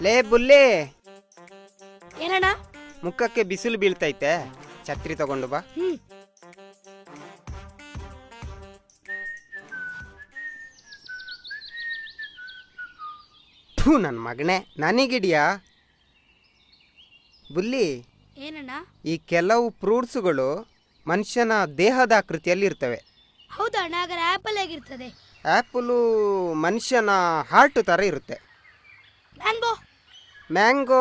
ಲೇ ಬುಲ್ಲಿ. ಏನಣ್ಣ? ಮುಖಕ್ಕೆ ಬಿಸಿಲು ಬೀಳ್ತೈತೆ. ಛತ್ರಿ ತಗೊಂಡು ಬಾ. ಹ್ಮ್. ಥೂ ನನ್ನ ಮಗನೇ ನನಗಿಡಿಯಾ? ಬುಲ್ಲಿ ಏನಣ್ಣ? ಈ ಕೆಲವು ಫ್ರೂಟ್ಸ್ಗಳು ಮನುಷ್ಯನ ದೇಹದ ಆಕೃತಿಯಲ್ಲಿ ಇರ್ತವೆ. ಹೌದಣ್ಣ ಹಾಗಾದ್ರೆ ಆಪಲ್ ಆಗಿರ್ತದೆ. ಆ್ಯಪಲು ಮನುಷ್ಯನ ಹಾರ್ಟ್ ಥರ ಇರುತ್ತೆ. ಮ್ಯಾಂಗೋ. ಮ್ಯಾಂಗೋ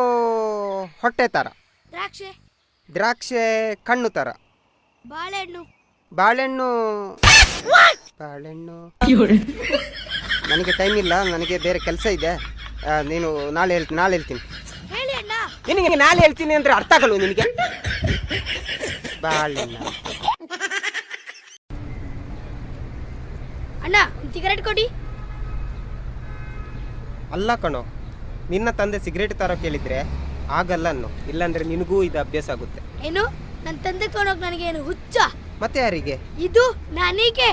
ಹೊಟ್ಟೆ ಥರ ದ್ರಾಕ್ಷೆ. ದ್ರಾಕ್ಷೆ ಕಣ್ಣು ಥರ ಬಾಳೆಹಣ್ಣು. ಬಾಳೆಹಣ್ಣು. ಬಾಳೆಹಣ್ಣು. ನನಗೆ ಟೈಮ್ ಇಲ್ಲ ನನಗೆ ಬೇರೆ ಕೆಲಸ ಇದೆ. ಆ, ನೀನು ನಾಳೆ ಹೇಳ್ತೀನಿ ನಾಳೆ ಹೇಳ್ತೀನಿ. ಹೇಳಿ ಅಣ್ಣ. ನಿನಗೆ ನಾಳೆ ಹೇಳ್ತೀನಿ ಅಂದ್ರೆ ಅರ್ಥ ಆಗಲ್ವ ನಿನಗೆ? ಬಾಳೆಹಣ್ಣು. ಅಣ್ಣ ಒಂದು ಸಿಗರೇಟ್ ಕೊಡಿ. ಅಲ್ಲ ಕಣೋ. ನಿನ್ನ ತಂದೆ ಸಿಗರೇಟ್ ತರೋ ಕೇಳಿದ್ರೆ ಆಗಲ್ಲ ಅನ್ನು ಇಲ್ಲಾಂದ್ರೆ ನಿನಗೂ ಇದು ಅಭ್ಯಾಸ ಆಗುತ್ತೆ. ಏನು? ನನ್ನ ತಂದೆ ಕೊಡೋಕ್ ನನಗೆ ಏನು ಹುಚ್ಚ? ಮತ್ತೆ ಯಾರಿಗೆ? ಇದು ನನಗೆ.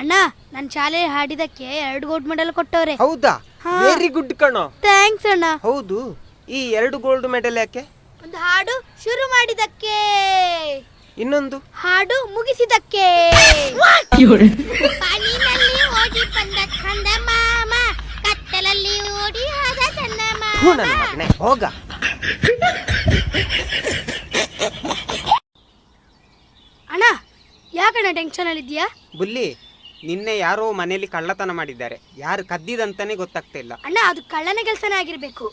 ಅಣ್ಣ ನನ್ನ ಶಾಲೆ ಹಾಡಿದಕ್ಕೆ ಎರಡು ಗೋಲ್ಡ್ ಮೆಡಲ್ ಕೊಟ್ಟವ್ರೆ. ಹೌದಾ? ಹಾ. ವೆರಿ ಗುಡ್ ಕಣೋ. ಥ್ಯಾಂಕ್ಸ್ ಅಣ್ಣ. ಹೌದು. ಈ ಎರಡು ಗೋಲ್ಡ್ ಮೆಡಲ್ ಯಾಕೆ? ಒಂದು ಹಾಡು ಶುರು ಮಾಡಿದಕ್ಕೆ. ಇನ್ನೊಂದು? ಹಾಡು ಮುಗಿಸಿದಕ್ಕೆ ಪಾನಿನಲ್ಲಿ ಓಡಿ ಬಂದ ಮಾಮ ಕತ್ತಲಲ್ಲಿ ಓಡಿ ಹೋದ ಚಂದ ಥೂ ನನ್ನ ಮಗನೇ ಹೋಗ. ಅಣ್ಣ ಯಾಕಣ್ಣ ಟೆನ್ಷನ್ ಅಲ್ಲಿದ್ಯಾ ಬುಲ್ಲಿ ನಿನ್ನೆ ಯಾರೋ ಮನೆಯಲ್ಲಿ ಕಳ್ಳತನ ಮಾಡಿದ್ದಾರೆ. ಯಾರು ಕದ್ದಿದಂತಾನೆ ಗೊತ್ತಾಗ್ತಾ ಇಲ್ಲ. ಅಣ್ಣ ಅದು ಕಳ್ಳನ ಕೆಲಸನೇ ಆಗಿರ್ಬೇಕು.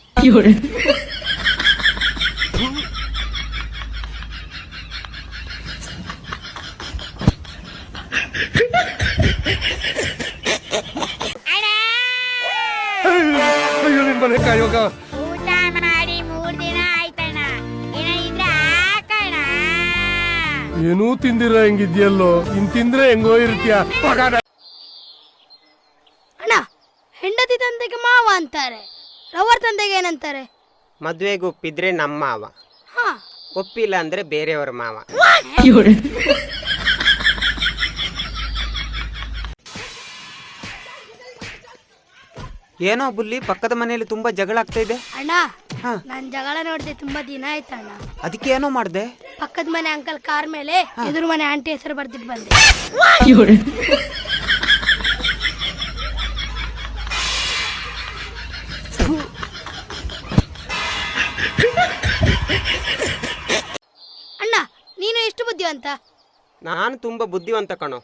ಮನೆ ಕಾಯೋಗ ಊಟ ಮಾಡಿ ಮೂರ್ ದಿನ ಆಯ್ತಣ್ಣ. ಹಾಕಣ ಏನೂ ತಿಂದಿರ ಹೆಂಗಿದ್ಯಲ್ಲೋ? ಇನ್ ತಿಂದ್ರೆ ಹೆಂಗೋ ಇರ್ತೀಯ? ಅಣ್ಣ ಹೆಂಡತಿ ತಂದೆಗೆ ಮಾವ ಅಂತಾರೆ. ರವರ್ ತಂದೆಗೆ ಏನಂತಾರೆ? ಮದ್ವೆಗೆ ಒಪ್ಪಿದ್ರೆ ನಮ್ಮ ಮಾವ. ಹಾ. ಒಪ್ಪಿಲ್ಲ ಅಂದ್ರೆ ಬೇರೆಯವರ ಮಾವ. ಏನೋ ಬುಲ್ಲಿ ಪಕ್ಕದ ಮನೆಯಲ್ಲಿ ತುಂಬಾ ಜಗಳ ಆಗ್ತಾ ಇದೆ. ಅಣ್ಣ ಹಾ. ನಾನ್ ಜಗಳ ನೋಡಿದೆ ತುಂಬಾ ದಿನ ಆಯ್ತಣ್ಣ ಅದಕ್ಕೆ ಏನೋ ಮಾಡ್ದೆ? ಪಕ್ಕದ ಮನೆ ಅಂಕಲ್ ಕಾರ್ ಮೇಲೆ ಎದುರು ಮನೆ ಆಂಟಿ ಹೆಸರು ಬರ್ದಿಟ್ಟು ಬಂದೆ. ಅಣ್ಣ ನೀನು ಎಷ್ಟು ಬುದ್ಧಿವಂತ? ನಾನು ತುಂಬಾ ಬುದ್ಧಿವಂತ ಕಣೋ.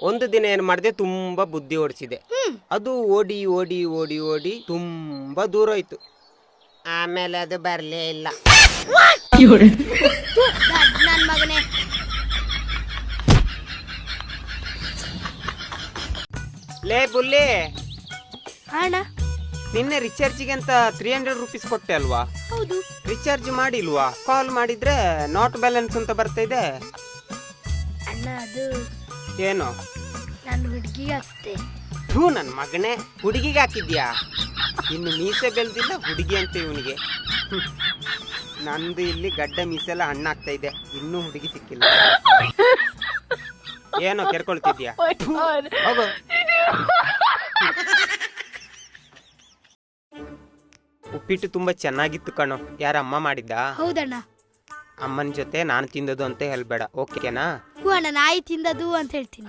ಒಂದು ದಿನ ಏನು ಮಾಡಿದೆ ತುಂಬಾ ಬುದ್ಧಿ ಓಡಿಸಿದೆ. ಅದು ಓಡಿ ಓಡಿ ಓಡಿ ಓಡಿ ತುಂಬಾ ದೂರ ಹೋಯ್ತು. ಆಮೇಲೆ ಅದು ಬರಲೇ ಇಲ್ಲ. ಮಗನೇ. ಲೇ ಬುಲ್ಲಿ ಅಣ್ಣ. ನಿನ್ನೆ ರಿಚಾರ್ಜಿಗೆ ಅಂತ ತ್ರೀ ಹಂಡ್ರೆಡ್ ರುಪೀಸ್ ಕೊಟ್ಟೆ ಅಲ್ವಾ? ಹೌದು. ರಿಚಾರ್ಜ್ ಮಾಡಿಲ್ವಾ? ಕಾಲ್ ಮಾಡಿದ್ರೆ ನಾಟ್ ಬ್ಯಾಲೆನ್ಸ್ ಅಂತ ಬರ್ತಾ ಇದೆ. ಅಣ್ಣ ಅದು ಏನು? ನನ್ನ ಹುಡುಗಿ ಆಗ್ತೆ ಥೂ ನನ್ನ ಮಗನೇ ಹುಡುಗಿಗೆ ಹಾಕಿದ್ಯಾ? ಇನ್ನು ಮೀಸೆ ಬೆಳೆದಿಲ್ಲ ಹುಡುಗಿ ಅಂತ ಇವನಿಗೆ. ನಂದು ಇಲ್ಲಿ ಗಡ್ಡ ಮೀಸೆಲ್ಲ ಹಣ್ಣಾಗ್ತಾ ಇದೆ. ಇನ್ನೂ ಹುಡುಗಿ ಸಿಕ್ಕಿಲ್ಲ. ಏನೋ ಕೆರ್ಕೊಳ್ತಿದ್ಯಾ? ಥು, ಹೋಗು. ಉಪ್ಪಿಟ್ಟು ತುಂಬಾ ಚೆನ್ನಾಗಿತ್ತು ಕಣೋ. ಯಾರ ಅಮ್ಮ ಮಾಡಿದ್ದ? ಹೌದಣ್ಣ. ಅಮ್ಮನ ಜೊತೆ ನಾನು ತಿಂದದು ಅಂತ ಹೇಳ್ಬೇಡ. ಓಕೆನಾ ಅಣ್ಣ ನಾಯಿ ತಿಂದದು ಅಂತ ಹೇಳ್ತೀನಿ.